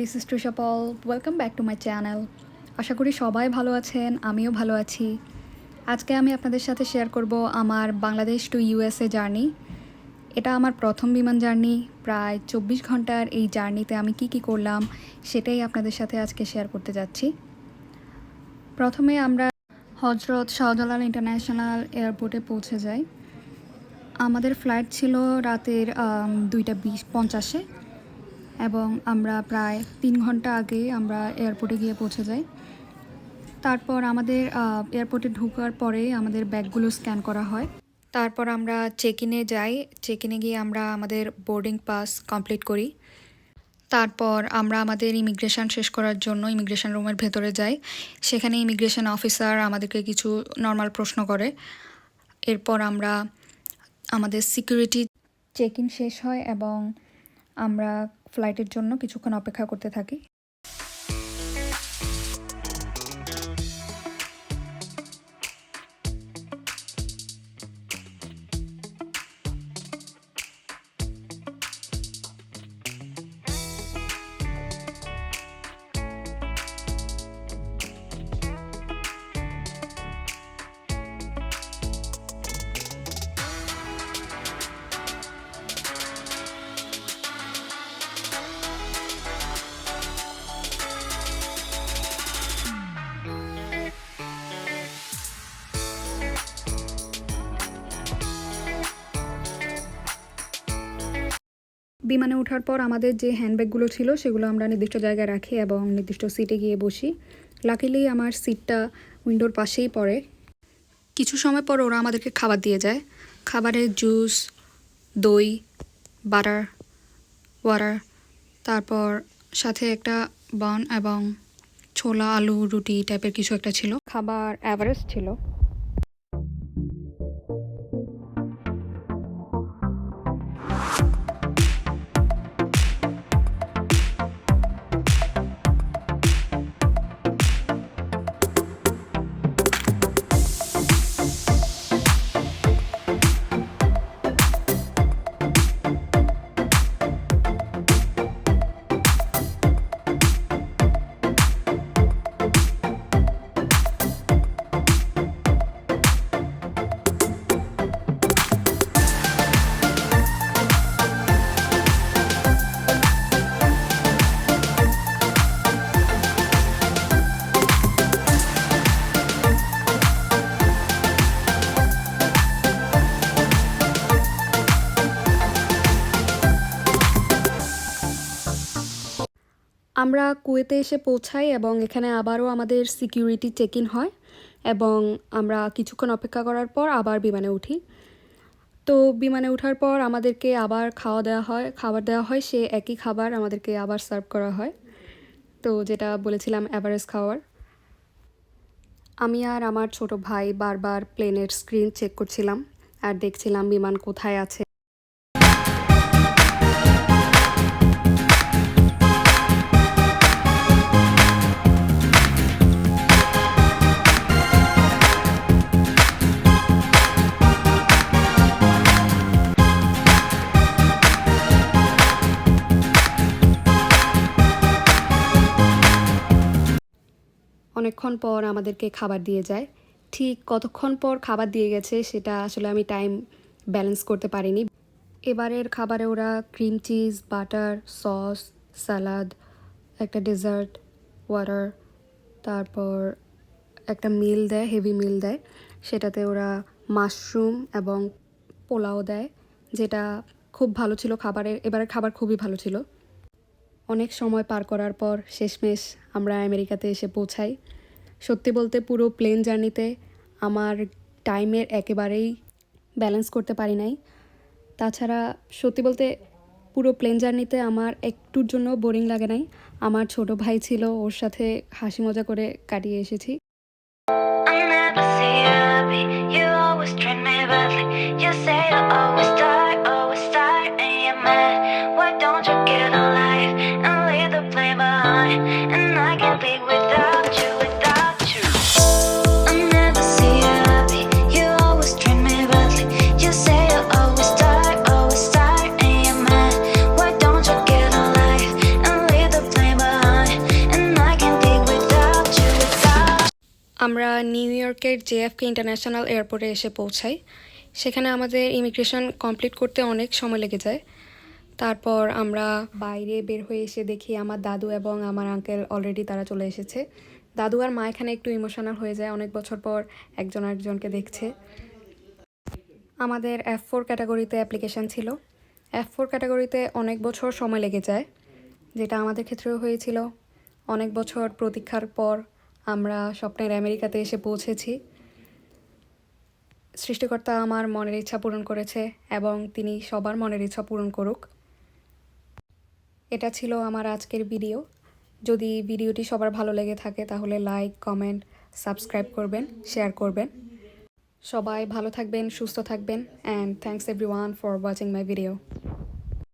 This is Tusha Paul welcome back to my channel আশা করি সবাই ভালো আছেন, আমিও ভালো আছি। আজকে আমি আপনাদের সাথে শেয়ার করব আমার বাংলাদেশ টু ইউএসএ জার্নি এটা আমার প্রথম বিমান জার্নি, প্রায় চব্বিশ ঘণ্টার এই জার্নিতে আমি কি কি করলাম, সেটাই আপনাদের সাথে আজকে শেয়ার করতে যাচ্ছি। প্রথমে আমরা হজরত শাহজালাল ইন্টারন্যাশনাল এয়ারপোর্টে পৌঁছে যাই। আমাদের ফ্লাইট ছিল রাতের দুইটা বিশ, পঞ্চাশে। এবং আমরা প্রায় তিন ঘণ্টা আগে আমরা এয়ারপোর্টে গিয়ে পৌঁছে যাই। তারপর আমাদের এয়ারপোর্টে ঢোকার পরে আমাদের ব্যাগগুলো স্ক্যান করা হয়। তারপর আমরা চেক ইনে যাই। চেক ইনে গিয়ে আমরা আমাদের বোর্ডিং পাস কমপ্লিট করি। তারপর আমরা আমাদের ইমিগ্রেশন শেষ করার জন্য ইমিগ্রেশন রুমের ভেতরে যাই। সেখানে ইমিগ্রেশন অফিসার আমাদেরকে কিছু নর্মাল প্রশ্ন করে। এরপর আমরা আমাদের সিকিউরিটি চেক ইন শেষ হয় এবং আমরা ফ্লাইটের জন্য কিছুক্ষণ অপেক্ষা করতে থাকি। বিমানে ওঠার পর আমাদের যে হ্যান্ডব্যাগগুলো ছিল, সেগুলো আমরা নির্দিষ্ট জায়গায় রাখি এবং নির্দিষ্ট সিটে গিয়ে বসি। লাকিলি আমার সিটটা উইন্ডোর পাশেই পড়ে। কিছু সময় পর ওরা আমাদেরকে খাবার দিয়ে যায়। খাবারের জুস দই বাটার ওয়াটার তারপর সাথে একটা বান এবং ছোলা, আলু, রুটি টাইপের কিছু একটা ছিল। খাবার অ্যাভারেজ ছিল। আমরা কুয়েতে এসে পৌঁছাই এবং এখানে আবারও আমাদের সিকিউরিটি চেক ইন হয় এবং আমরা কিছুক্ষণ অপেক্ষা করার পর আবার বিমানে উঠি। তো বিমানে ওঠার পর আমাদেরকে আবার খাওয়া দেওয়া হয়, খাবার দেওয়া হয়, সে একই খাবার আমাদেরকে আবার সার্ভ করা হয়। তো যেটা বলেছিলাম অ্যাভারেজ খাওয়ার। আমি আর আমার ছোট ভাই বারবার প্লেনের স্ক্রিন চেক করছিলাম আর দেখছিলাম বিমান কোথায় আছে। অনেকক্ষণ পর আমাদেরকে খাবার দিয়ে যায়। ঠিক কতক্ষণ পর খাবার দিয়ে গেছে সেটা আসলে আমি টাইম ব্যালেন্স করতে পারিনি। এবারের খাবারে ওরা cream cheese butter sauce salad একটা ডেজার্ট ওয়াটার তারপর একটা মিল দেয় হেভি মিল দেয়। সেটাতে ওরা মাশরুম এবং পোলাও দেয়, যেটা খুব ভালো ছিল খাবারের এবারের খাবার খুবই ভালো ছিল। অনেক সময় পার করার পর শেষমেশ আমরা আমেরিকাতে এসে পৌঁছাই। সত্যি বলতে পুরো প্লেন জার্নিতে আমার টাইমের একেবারেই ব্যালেন্স করতে পারি নাই। তাছাড়া সত্যি বলতে পুরো প্লেন জার্নিতে আমার একটুর জন্য বোরিং লাগে নাই। আমার ছোট ভাই ছিল, ওর সাথে হাসি মজা করে কাটিয়ে এসেছি। নিউ ইয়র্কের জেএফকে ইন্টারন্যাশনাল এয়ারপোর্টে এসে পৌঁছাই। সেখানে আমাদের ইমিগ্রেশন কমপ্লিট করতে অনেক সময় লেগে যায়। তারপর আমরা বাইরে বের হয়ে এসে দেখি আমার দাদু এবং আমার আঙ্কেল অলরেডি তারা চলে এসেছে। দাদু আর মা এখানে একটু ইমোশনাল হয়ে যায়, অনেক বছর পর একজন আরেকজনকে দেখছে। আমাদের এফ ফোর ক্যাটাগরিতে অ্যাপ্লিকেশন ছিল। এফ ফোর ক্যাটাগরিতে অনেক বছর সময় লেগে যায়, যেটা আমাদের ক্ষেত্রেও হয়েছিল। অনেক বছর প্রতীক্ষার পর আমরা স্বপ্নের আমেরিকাতে এসে পৌঁছেছি। সৃষ্টিকর্তা আমার মনের ইচ্ছা পূরণ করেছে এবং তিনি সবার মনের ইচ্ছা পূরণ করুক। এটা ছিল আমার আজকের ভিডিও। যদি ভিডিওটি সবার ভালো লেগে থাকে তাহলে লাইক, কমেন্ট, সাবস্ক্রাইব করবেন, শেয়ার করবেন। সবাই ভালো থাকবেন, সুস্থ থাকবেন and thanks everyone for watching my video